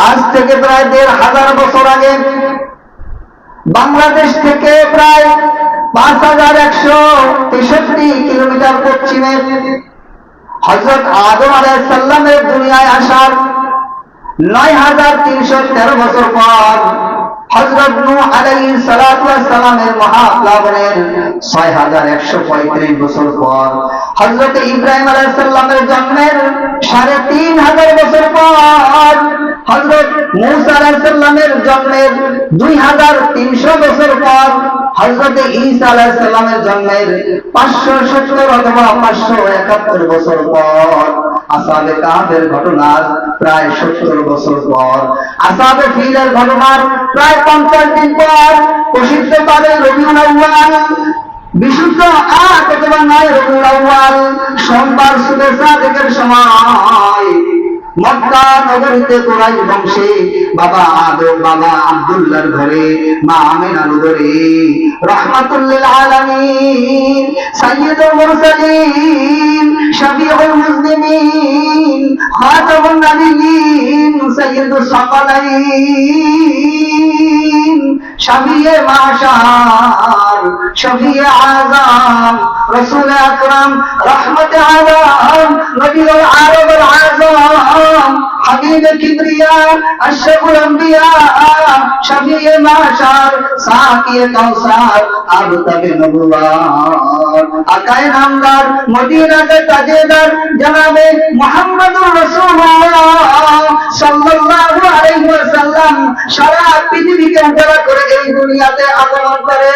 আজ থেকে প্রায় দেড় হাজার বছর আগে বাংলাদেশ থেকে প্রায় পাঁচ হাজার একশো তেষট্টি কিলোমিটার পশ্চিমে হজরত আদম আলাইসাল্লামের দুনিয়ায় আসার নয় হাজার তিনশো তেরো বছর পর হজরত নু আলাই সালামের মহাপ্লাবনের ছয় হাজার একশো পঁয়ত্রিশ বছর পর হজরত ইব্রাহিম আলাইসাল্লামের জন্মের সাড়ে তিন হাজার বছর পর হজরত মুসা আলাইসাল্লামের জন্মের দুই হাজার তিনশো বছর পর হজরত ঈসা আলাইসাল্লামের জন্মের পাঁচশো সত্তর অথবা পাঁচশো একাত্তর বছর পর। আসাবে কাহের ঘটনার প্রায় সত্তর বছর পর। আসাবে ফিলের ঘটনার প্রায় পঞ্চাশ দিন পর। প্রসিদ্ধ পাবে রবিউল বিশুদ্ধ আট অথবা নয় রবিউল আউ্বাল সোমবার সুবে সাদেকের সময়। মক্কা নগরীতে কোরআন বংশে বাবা আদম, বাবা আব্দুল্লাহর ঘরে, মা আমিনার ঘরে রহমাতুল্লিল আলামিন, সাইয়্যিদুল মুরসালিন شفيع المسلمين خاتم النبيين سيد الثقلين شفيع معشار شفيع عظام رسول اكرم رحمة عالم نبي العرب العظام حبيب الكبرياء اشرف الانبياء شفيع معشار ساقي كوثر ابطب نبوات আকায়ে নামদার মদিনাতে তাজেদার জনাবে মুহাম্মদুর রাসূলুল্লাহ সাল্লাল্লাহু আলাইহি ওয়াসাল্লাম সারা পৃথিবীকে উজাড় করে এই দুনিয়াতে আগমন করে।